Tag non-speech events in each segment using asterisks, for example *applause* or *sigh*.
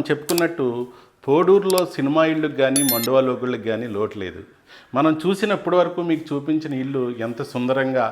మనం చెప్పుకున్నట్టు పోడూరులో సినిమా ఇళ్ళకి కానీ మండువా లోకుళ్ళకి కానీ లోటు లేదు. మనం చూసినప్పటి వరకు మీకు చూపించిన ఇల్లు ఎంత సుందరంగా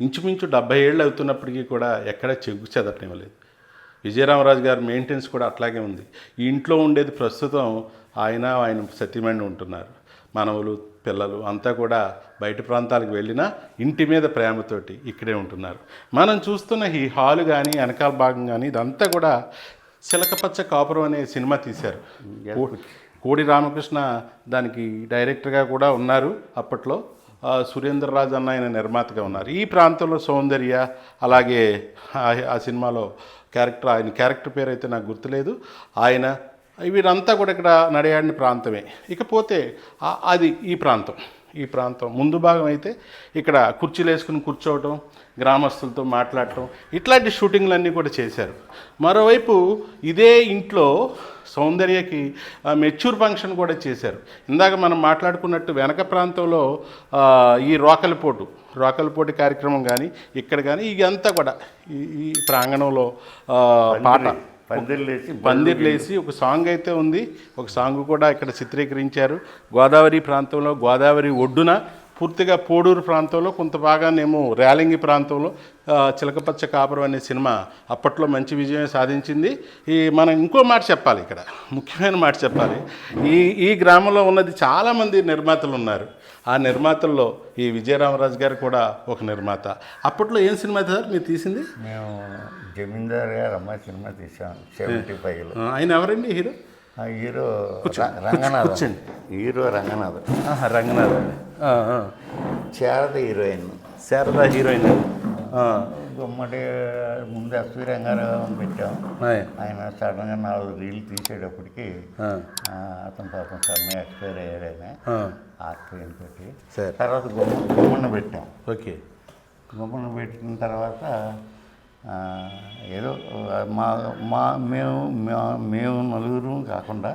ఇంచుమించు డెబ్బై ఏళ్ళు అవుతున్నప్పటికీ కూడా ఎక్కడ చెగ్గు చెదటనివ్వలేదు విజయరామరాజు గారి మెయింటెనెన్స్ కూడా అట్లాగే ఉంది. ఈ ఇంట్లో ఉండేది ప్రస్తుతం ఆయన ఆయన సతీమణి ఉంటున్నారు. మనవులు పిల్లలు అంతా కూడా బయట ప్రాంతాలకు వెళ్ళినా ఇంటి మీద ప్రేమతోటి ఇక్కడే ఉంటున్నారు. మనం చూస్తున్న ఈ హాలు కానీ వెనకాల భాగం కానీ ఇదంతా కూడా చిలకపచ్చ కాపురం అనే సినిమా తీశారు. కో- కోడి రామకృష్ణ దానికి డైరెక్టర్గా కూడా ఉన్నారు అప్పట్లో. ఆ, సురేంద్రరాజు అన్న ఆయన నిర్మాతగా ఉన్నారు. ఈ ప్రాంతంలో సౌందర్య అలాగే ఆ- సినిమాలో క్యారెక్టర్ ఆయన క్యారెక్టర్ పేరు అయితే నాకు గుర్తులేదు. ఆయన వీరంతా కూడా ఇక్కడ నడియాడిన ప్రాంతమే. ఇకపోతే అది ఈ ప్రాంతం. ఈ ప్రాంతం. ముందు భాగం అయితే ఇక్కడ కుర్చీలు వేసుకుని కూర్చోవటం గ్రామస్తులతో మాట్లాడటం ఇట్లాంటి షూటింగ్లన్నీ కూడా చేశారు. మరోవైపు ఇదే ఇంట్లో సౌందర్యకి మెచ్యూర్ ఫంక్షన్ కూడా చేశారు. ఇందాక మనం మాట్లాడుకున్నట్టు వెనక ప్రాంతంలో ఈ రోకలిపోటు రోకలిపోటు కార్యక్రమం కానీ ఇక్కడ కానీ ఇదంతా కూడా ఈ ప్రాంగణంలో పాట. పందిర్లేసి పందిర్లేసి ఒక సాంగ్ అయితే ఉంది. ఒక సాంగ్ కూడా ఇక్కడ చిత్రీకరించారు. గోదావరి ప్రాంతంలో గోదావరి ఒడ్డున పూర్తిగా పోడూరు ప్రాంతంలో కొంత భాగానేమో రేలంగి ప్రాంతంలో చిలకపచ్చ కాపురం అనే సినిమా అప్పట్లో మంచి విజయం సాధించింది. ఈ మనం ఇంకో మాట చెప్పాలి ఇక్కడ. ముఖ్యమైన మాట చెప్పాలి. ఈ ఈ గ్రామంలో ఉన్నది చాలామంది నిర్మాతలు ఉన్నారు. ఆ నిర్మాతల్లో ఈ విజయరామరాజు గారు కూడా ఒక నిర్మాత. అప్పట్లో ఏం సినిమా సార్ మీరు తీసింది? మేము జమీందార్ గారు అమ్మాయి సినిమా తీసాం సెవెంటీ ఫైవ్లో. ఆయన ఎవరండి హీరో? హీరో రంగనాథం. కూర్చోండి. Hero Ranganatham. Ranganath. Sharada heroine. Sharada heroine. Gummadi ముందు ఎస్వి రంగారావు పెట్టాం. ఆయ్. ఆయన సడన్గా నాలుగు రీళ్ళు తీసేటప్పటికి అతను పాపం సడన్గా ఎక్స్పైర్ అయ్యాడు ఆయన. ఆ, హార్ట్ పెయిన్ తోటి. సరే. తర్వాత గుమ్మ గుమ్మను పెట్టాం. ఓకే. గుమ్మను పెట్టిన తర్వాత ఏదో మా మా మేము మేము నలుగురు కాకుండా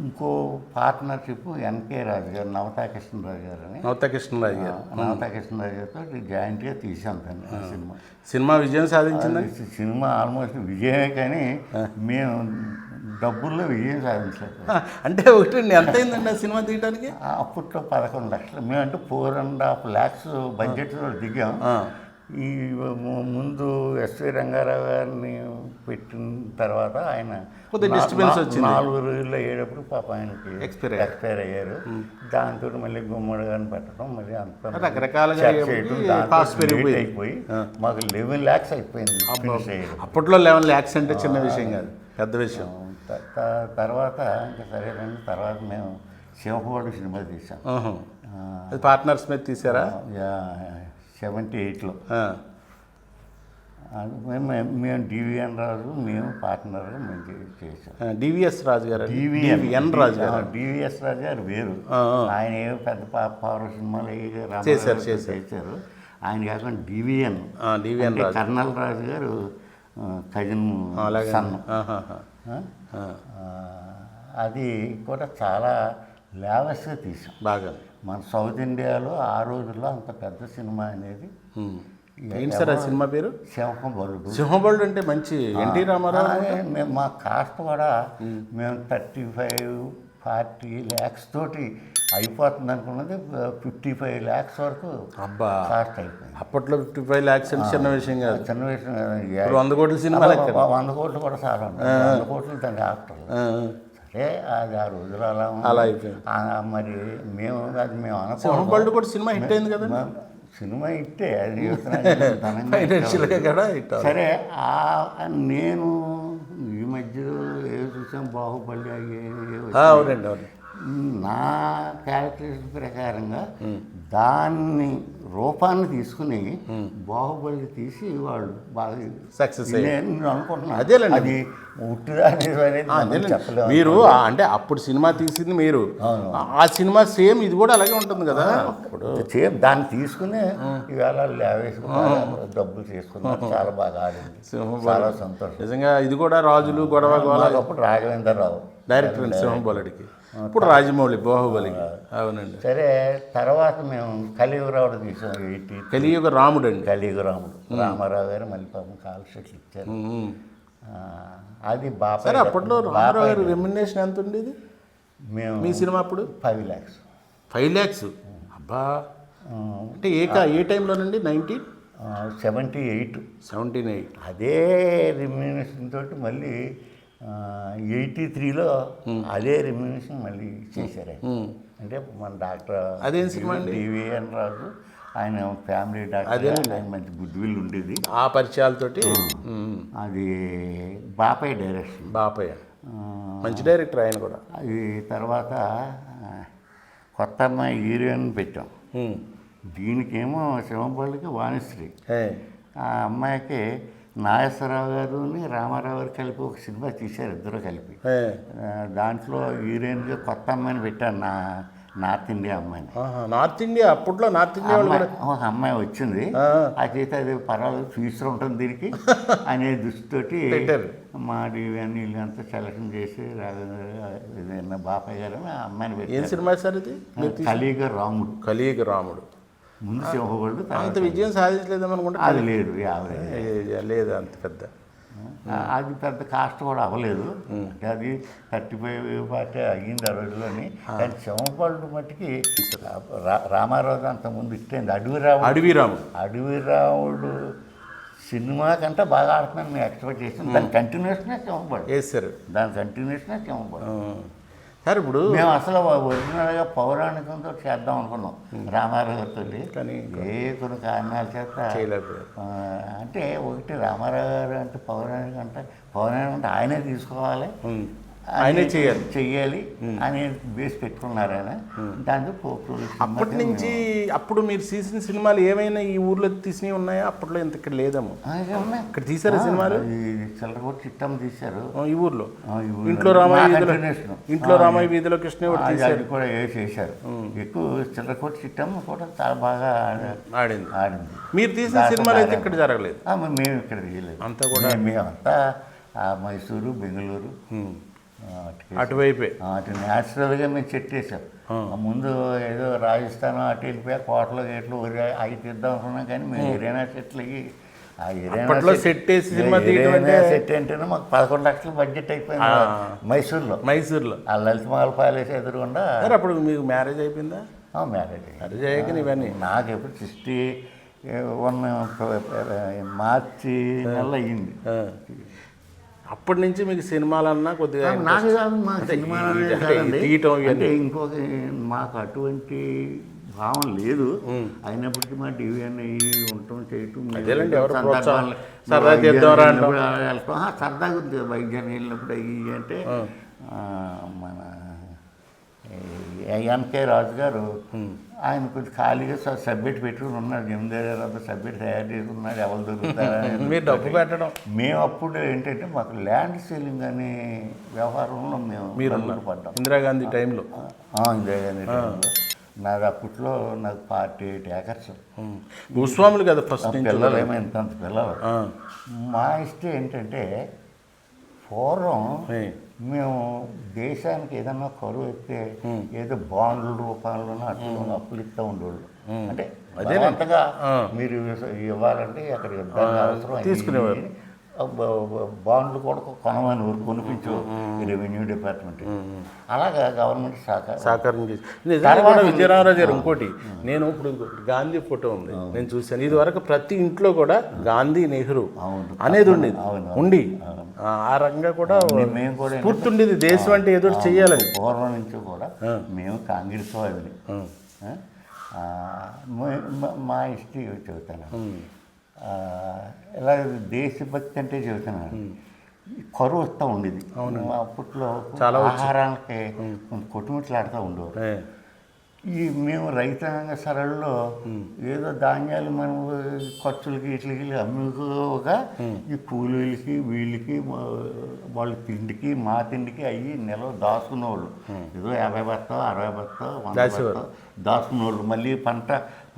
ఇంకో పార్ట్నర్షిప్ ఎన్కే రాజు గారు నవతా కృష్ణరాజు గారు. అని నవత కృష్ణరాజు గారు నవతా కృష్ణరాజు గారితో జాయింట్గా తీసాం దాన్ని సినిమా. సినిమా విజయం సాధించింది? సినిమా ఆల్మోస్ట్ విజయమే కానీ మేము డబ్బుల్లో విజయం సాధించలేదు అంటే ఒకటి ఎంత అయిందండి ఆ సినిమా తీయడానికి అప్పట్లో పదకొండు లక్షలు. మేమంటే ఫోర్ అండ్ హాఫ్ ల్యాక్స్ బడ్జెట్లో దిగాం. ఈ ముందు ఎస్వి రంగారావు గారిని పెట్టిన తర్వాత ఆయన. నాలుగు రోజులు అయ్యేటప్పుడు పాప ఆయనకి అయ్యారు. ఎక్స్పైర్ అయ్యారు. దాంతో మళ్ళీ గుమ్మడి గారిని పెట్టడం మళ్ళీ అంత రకరకాలుగా అయిపోయి మాకు లెవెన్ ల్యాక్స్ అయిపోయింది అప్పట్లో లెవెన్ ల్యాక్స్ అంటే చిన్న విషయం కాదు పెద్ద విషయం. తర్వాత ఇంకా సరేనండి తర్వాత మేము సింహవాడు సినిమా తీసాం. పార్ట్నర్స్ మీద తీసారా? సెవెంటీ ఎయిట్లో మేము మేము డివిఎన్ రాజు మేము పార్ట్నర్ మేము చేసాం డివిఎస్ రాజు గారు డివిఎన్ రాజు గారు డివిఎస్ రాజు గారు వేరు. ఆయన ఏ పెద్ద పా- పవర్ సినిమాలు చేశారు, చేశారు. ఆయన కాకుండా డివిఎన్ డివిఎన్ కర్నల్ రాజు గారు కజిన్ అలాగే. సన్. ఆహాహా. ఆ, అది కూడా చాలా లావెస్గా తీసాం బాగా. మన సౌత్ ఇండియాలో ఆ రోజుల్లో అంత పెద్ద సినిమా అనేది. ఏంటి సార్ ఆ సినిమా పేరు? సింహం బలుడు సింహబలుడు అంటే మంచి ఎన్టీ రామారావు మేము మా కాస్ట్ కూడా మేము థర్టీ ఫైవ్ ఫార్టీ ల్యాక్స్ తోటి అయిపోతుంది అనుకున్నది ఫిఫ్టీ ఫైవ్ ల్యాక్స్ వరకు అబ్బా. కాస్ట్ అయిపోయింది. అప్పట్లో ఫిఫ్టీ ఫైవ్ ల్యాక్స్ అంటే చిన్న విషయం కాదు. చిన్న విషయం వంద కోట్ల సినిమా వంద కోట్లు కూడా చాలా ఉంటాయి వంద కోట్లు దాని ఆక్టర్లు. సరే అది ఆ రోజులు అలా. అలా అయిపోయింది. ఆ, మరి మేము అది మేము అనుకో సింహబలుడు కూడా సినిమా హిట్ అయింది కదా సినిమా ఇట్టే అది. *laughs* సరే ఆ నేను ఈ మధ్యలో ఏదో చూసాం బాహుబలి అయ్యి అవునండి అవును నా క్యారెక్టరిస్టిక్ ప్రకారంగా దాన్ని రూపాన్ని తీసుకుని బాహుబలి తీసి వాళ్ళు బాగా Success నేను అనుకుంటున్నాను. అదేలేండి. అది ఉట్టిదా. మీరు అంటే అప్పుడు సినిమా తీసింది మీరు. ఆ- సినిమా సేమ్ ఇది కూడా అలాగే ఉంటుంది కదా? అప్పుడు. చే- దాన్ని తీసుకుని ఇవాళ లేవేసుకున్నారు డబ్బులు చేసుకున్నారు. చాలా బాగా ఆడింది. చాలా సంతోషం. నిజంగా ఇది కూడా రాజులు గొడవ మాకు అప్పుడు రాఘవేంద్రరావు. డైరెక్టర్ అండి సింహబలుడికి ఇప్పుడు రాజమౌళి బాహుబలికి అవునండి. సరే తర్వాత మేము కలియుగరావుడు తీసాం ఎయిటీ కలియుగ రాముడు అండి కలియుగరాముడు రామారావు గారు మళ్ళీ పాపం కాల్ షీట్లు ఇచ్చారు. అది బాపా సరే అప్పట్లో రామారావు గారి రెమ్యునేషన్ ఎంత ఉండేది మేము మీ సినిమా అప్పుడు? ఫైవ్ ల్యాక్స్. ఫైవ్ ల్యాక్స్? అబ్బా. అంటే ఏ ఏ టైంలోనండి nineteen seventy eight. Seventeen eight అదే రెమ్యూనేషన్ తోటి మళ్ళీ ఎయిటీ త్రీలో అదే రెమ్యూనేషన్ మళ్ళీ చేశారు ఆయన. అంటే మన డాక్టర్ అదేం సినిమా? డివిఎన్ రాజు ఆయన ఫ్యామిలీ డాక్టర్ ఆయన మంచి గుడ్విల్ ఉండేది. ఆ పరిచయాలతోటి. అది బాపయ్య డైరెక్షన్. బాపయ్య. మంచి డైరెక్టర్ ఆయన కూడా. అది తర్వాత కొత్త అమ్మాయి హీరోయిన్ పెట్టాం. దీనికేమో శివంపల్లికి వాణిశ్రీ. ఆ అమ్మాయికి నాగేశ్వరరావు గారుని రామారావు గారు కలిపి ఒక సినిమా తీశారు ఇద్దరు కలిపి. ఏ. దాంట్లో హీరోయిన్గా కొత్త అమ్మాయిని పెట్టాను నా నార్త్ ఇండియా అమ్మాయిని. నార్త్ ఇండియా అప్పట్లో నార్త్ ఇండియా అమ్మాయి ఒక అమ్మాయి వచ్చింది. చేత అది పర్వాలేదు ఫ్యూచర్ ఉంటుంది దీనికి *laughs* అనే దృష్టితోటి పెట్టారు. మా డివిఎన్ వీళ్ళంతా సెలక్షన్ చేసి రాఘవేంద్ర నా బాపయ్య గారు అమ్మాయిని ఏం పెట్టారు. సినిమా సార్ ఇది? కలియుగ రాముడు. కలియుగ రాముడు. ముందు సింహగోళ్ళు అంత విజయం సాధించలేదని అనుకుంటా అది లేదు లేదు అంత పెద్ద. అది పెద్ద కాస్ట్ కూడా అవ్వలేదు. అది థర్టీ ఫైవ్ పార్టీ అయ్యింది ఆ. రోజుల్లోని కానీ శివపళ్ళు మట్టికి రామారావు అంతకుముందు ఇట్టేంది అడవి రాముడు అడవి రాముడు అడవి రాముడు సినిమా కంటే బాగా ఆడుతున్నాను నేను ఎక్స్పెక్ట్ చేసాను దాని కంటిన్యూషనే శివపడు వేస్తారు దాని కంటిన్యూషనే శివపడు సార్ ఇప్పుడు మేము అసలు ఒరిజినల్గా పౌరాణికంతో చేద్దాం అనుకున్నాం. రామారావు కానీ ఏ కొన్ని కారణాల చేత అంటే ఒకటి రామారావు గారు అంటే పౌరాణికం అంటే పౌరాణికం అంటే ఆయనే తీసుకోవాలి. ఆయనే చేయాలి. చెయ్యాలి. అని బేస్ పెట్టుకున్నారు ఆయన. దాంతో పోపు అప్పటి నుంచి అప్పుడు మీరు తీసిన సినిమాలు ఏమైనా ఈ ఊర్లో తీసినవి ఉన్నాయా? అప్పట్లో ఇంత ఇక్కడ లేదేమో. ఇక్కడ తీసారా సినిమాలు? చిల్లరగొట్టి చిట్టం తీశారు. ఈ ఊర్లో. ఇంట్లో రామాయ వీధిలో. ఇంట్లో రామాయ వీధిలో కృష్ణ కూడా ఏ చేశారు. ఎక్కువ చిల్లరగొట్టి చిట్టం కూడా చాలా బాగా ఆడింది. ఆడింది. మీరు తీసిన సినిమాలు అయితే ఇక్కడ జరగలేదు. మేము ఇక్కడ తీయలేదు. అంతా కూడా మేము- మేమంతా మైసూరు బెంగళూరు అటువైపే. అటు న్యాచురల్గా మేము చెట్టు వేసాం ఆ ముందు ఏదో రాజస్థాన్ అటు వెళ్ళిపోయా కోటలో గేట్లు ఊరి అవి తీద్దాం అనుకున్నాం కానీ మేము ఏరైనా చెట్లకి ఆ అప్పట్లో సెట్ సెట్ అంటేనే మాకు పదకొండు లక్షలు బడ్జెట్ అయిపోయింది మైసూర్లో. మైసూర్లో. ఆ లలిత మహల్ ప్యాలెస్ ఎదురుగుండా సార్ అప్పుడు మీకు మ్యారేజ్ అయిపోయిందా? మ్యారేజ్ మ్యారేజ్ అయ్యాక ఇవన్నీ. నాకు ఎప్పుడు సిక్స్టీ వన్ మార్చి నెల అయ్యింది. అప్పటి నుంచి మీకు సినిమాలన్నా కొద్దిగా నాకు కాదు మా సినిమా అనేది అంటే. తీయటం ఇవన్నీ. ఇంకొక మాకు అటువంటి భావం లేదు. అయినప్పటికీ మా డివిజన్ అయ్యి ఉండటం చేయటం సరదా సరదాగా ఉంది. వైద్యాన్ని వెళ్ళినప్పుడు అయ్యి అంటే మన ఎన్కే రాజు గారు ఆయన కొంచెం ఖాళీగా స- సబ్జెక్ట్ పెట్టుకుని ఉన్నాడు. జమీందారు సబ్జెక్ట్ తయారు చేసి ఉన్నాడు ఎవరు దొరుకుతారా మీరు డబ్బు పెట్టడం. మేము అప్పుడు ఏంటంటే మాకు ల్యాండ్ సేలింగ్ అనే వ్యవహారంలో మేము మీరు పడ్డాం. ఇందిరాగాంధీ టైంలో. ఇందిరాగాంధీ టైంలో. నాది అప్పట్లో నాకు పార్టీ ఎయిట్ ఏకర్స్. భూస్వాములు కదా ఫస్ట్ పిల్లలు ఏమో ఇంత పిల్లలు. మా ఇష్టం ఏంటంటే పూర్వం. మేము దేశానికి ఏదన్నా కరువు అయితే ఏదో బాండ్ల రూపాల్లోనూ అట్లా అప్పులు ఇస్తూ ఉండేవాళ్ళు. అంటే అంతగా మీరు ఇవ్వాలంటే అక్కడ యుద్ధానికి అవసరం తీసుకునేవారు. బాండ్లు కూడా కొనమని ఊరు కొనిపించు రెవెన్యూ డిపార్ట్మెంట్. అలాగా గవర్నమెంట్ సహకారం. సాకారం చేసి విజయరామరాజు గారు ఇంకోటి. నేను ఇప్పుడు ఇంకోటి గాంధీ ఫోటో ఉంది. నేను చూశాను. ఇది వరకు ప్రతి ఇంట్లో కూడా గాంధీ నెహ్రూ. అనేది ఉండేది. అవును. ఉండి. ఆ. రకంగా కూడా మేము కూడా ఉండేది. దేశం అంటే ఏదో ఒకటి చెయ్యాలని. పూర్వం నుంచి కూడా మేము కాంగ్రెస్ వాళ్ళని మే- హిస్టరీ చెబుతాను. ఇలా దేశభక్తి అంటే చెబుతున్నాను. కరువు వస్తూ ఉండేది అప్పట్లో చాలా ఆహారానికి కొట్టుమిట్లాడుతూ ఉండేవారు. ఈ మేము రైతాంగ సరళలో ఏదో ధాన్యాలు మనం ఖర్చులకి ఇట్లకి అమ్ముకోగా ఈ కూలీలకి వీళ్ళకి వాళ్ళ తిండికి మా తిండికి అయ్యి నెల దాచుకునేవాళ్ళు ఏదో యాభై బత్త అరవై బత్త వంద దాచేవారు. బత్త దాచుకునేవాళ్ళు మళ్ళీ పంట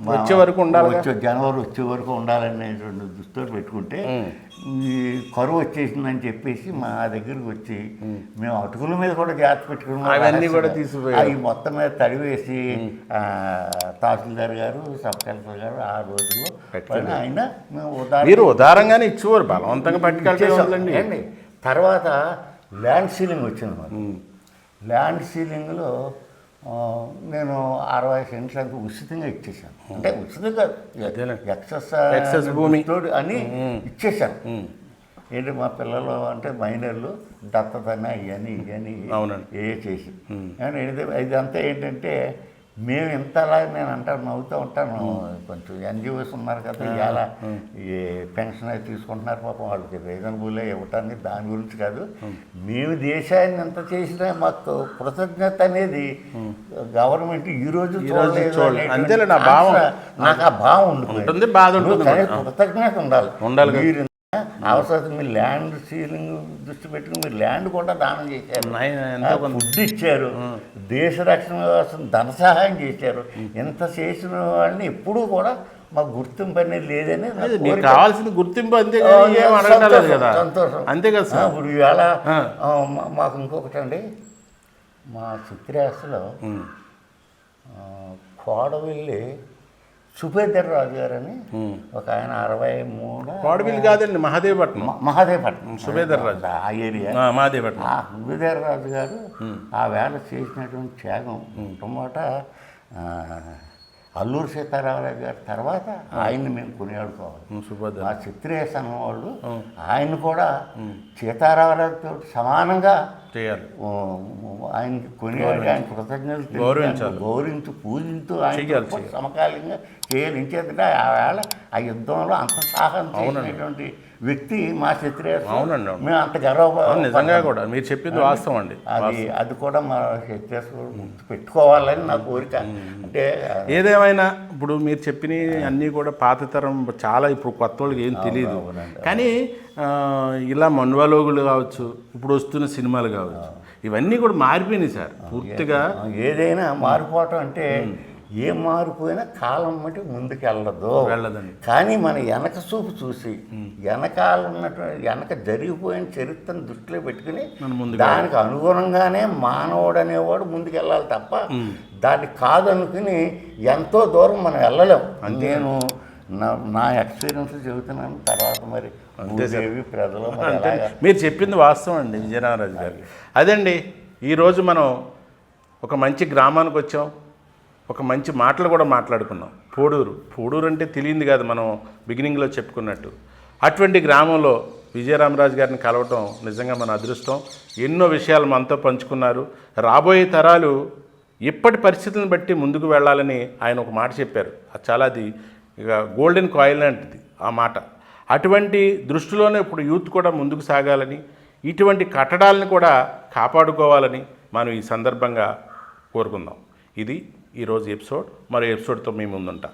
వచ్చే వరకు. వచ్చే జనవరి వచ్చే వరకు ఉండాలనేటువంటి దృష్టితో పెట్టుకుంటే ఈ కరువు వచ్చేసిందని చెప్పేసి మా దగ్గరికి వచ్చి మేము అటుకుల మీద కూడా జాగ్రత్త పెట్టుకున్నాం. అవన్నీ కూడా తీసిపోయారు. అవి మొత్తం మీద తడివేసి తహసీల్దార్ గారు సబ్ కలెక్టర్ గారు ఆ రోజుల్లో ఆయన మేము ఉదాహరణ మీరు ఉదారంగానే ఇచ్చేవారు బలవంతంగా ఏండి? తర్వాత ల్యాండ్ సీలింగ్ వచ్చింది ల్యాండ్ సీలింగ్లో నేను అరవై అంతా ఉచితంగా ఇచ్చేసాను అంటే ఉచితంగా. ఎక్సెస్ ఎక్సెస్ భూమి. తోడు అని ఇచ్చేసాను ఏంటి మా పిల్లలు అంటే మైనర్లు దత్తతని ఇవన్నీ ఇవన్నీ అవునండి. ఏ చేసి. కానీ ఇది ఇదంతా ఏంటంటే మేము ఇంతలా నేను అంటాను నవ్వుతూ ఉంటాను. కొంచెం ఎన్జిఓస్ ఉన్నారు కదా ఈ పెన్షన్ అది తీసుకుంటున్నారు పాపం వాళ్ళకి రీజనబుల్ ఇవ్వటానికి దాని గురించి కాదు. మేము దేశాన్ని ఎంత చేసినా మాకు కృతజ్ఞత అనేది గవర్నమెంట్ ఈ రోజు చూడలేదు నాకు ఆ భావం. ఉంటుంది. కృతజ్ఞత ఉండాలి. ఉండాలి అవసరం మీరు ల్యాండ్ సీలింగ్ దృష్టి పెట్టుకుని మీరు ల్యాండ్ కూడా దానం చేశారు. ఫుడ్ ఇచ్చారు. దేశ రక్షణ కోసం ధన సహాయం చేశారు. ఎంత చేసిన వాళ్ళని ఎప్పుడూ కూడా మాకు గుర్తింపు అనేది లేదని మీకు కోరిక. కావాల్సింది గుర్తింపు అంతే సంతోషం, కదా. సంతోషం. అంతే కదా సార్. ఇప్పుడు ఇవాళ మాకు ఇంకొకటి అండి. మా చిత్రాస్లో ఉమ్. కోడవెల్లి సుభేదర్ రాజు గారని. ఒక ఆయన అరవై మూడు కోడవిల్లి కాదండి మహాదేవపట్నం. మహాదేవపట్నం. సుబేదర్ రాజు. ఆ ఏరియా. ఆ, మహాదేవపట్నం. ఆ సుబేదర్ రాజు గారు ఆ వేళ చేసినటువంటి త్యాగం. మొట్టమొదట ఆ, అల్లూరు సీతారామరాజు గారి తర్వాత ఆయన్ని మేము కొనియాడుకోవాలి. సుభద్ర మా చిత్రేసన్ వాళ్ళు ఆయన కూడా సీతారామరాజుతో సమానంగా చేయాలి. ఆయనకి కొనియాడి ఆయన కృతజ్ఞతలు గౌరవించాలి. గౌరవించు పూజించు ఆయన సమకాలీనంగా చేయాలి ఇంచేతంటే ఆ వేళ ఆ యుద్ధంలో అంత సాహసం చేసినటువంటి వ్యక్తి మా చిత్రేశ్వరం అవునండి, అవును. మేము అంత గర్వ నిజంగా కూడా మీరు చెప్పింది వాస్తవం అండి. అది అది కూడా మా గుర్తు పెట్టుకోవాలని నా కోరిక. అంటే ఏదేమైనా ఇప్పుడు మీరు చెప్పిన అన్నీ కూడా పాత తరం చాలా ఇప్పుడు కొత్త వాళ్ళకి ఏం తెలియదు. కానీ ఇలా మన్వాలోగులు కావచ్చు ఇప్పుడు వస్తున్న సినిమాలు కావచ్చు ఇవన్నీ కూడా మారిపోయినాయి సార్. పూర్తిగా ఏదైనా మారిపోవటం అంటే ఏ మారిపోయినా కాలం బట్టి ముందుకు వెళ్ళదు వెళ్ళదండి. కానీ మన వెనక చూపు చూసి వెనకాల ఉన్నటువంటి వెనక జరిగిపోయిన చరిత్రను దృష్టిలో పెట్టుకుని దానికి అనుగుణంగానే మానవుడు అనేవాడు ముందుకు వెళ్ళాలి తప్ప దాన్ని కాదనుకుని ఎంతో దూరం మనం వెళ్ళలేం. నేను నా నా ఎక్స్పీరియన్స్ చెబుతున్నాను తర్వాత మరి భూదేవి ప్రజలు మరి చెప్పింది వాస్తవం అండి విజయరామరాజు గారు. అదండి ఈరోజు మనం ఒక మంచి గ్రామానికి వచ్చాం ఒక మంచి మాటలు కూడా మాట్లాడుకున్నాం. పోడూరు పోడూరు అంటే తెలియంది కాదు మనం బిగినింగ్లో చెప్పుకున్నట్టు. అటువంటి గ్రామంలో విజయరామరాజు గారిని కలవటం నిజంగా మన అదృష్టం. ఎన్నో విషయాలు మనతో పంచుకున్నారు. రాబోయే తరాలు ఇప్పటి పరిస్థితులను బట్టి ముందుకు వెళ్ళాలని ఆయన ఒక మాట చెప్పారు. అది చాలా అది ఇక గోల్డెన్ కాయిల్ లాంటిది ఆ మాట. అటువంటి దృష్టిలోనే ఇప్పుడు యూత్ కూడా ముందుకు సాగాలని ఇటువంటి కట్టడాలను కూడా కాపాడుకోవాలని మనం ఈ సందర్భంగా కోరుకుందాం. ఇది ఈరోజు ఎపిసోడ్. మరో ఎపిసోడ్తో మేము ముందుంటాం.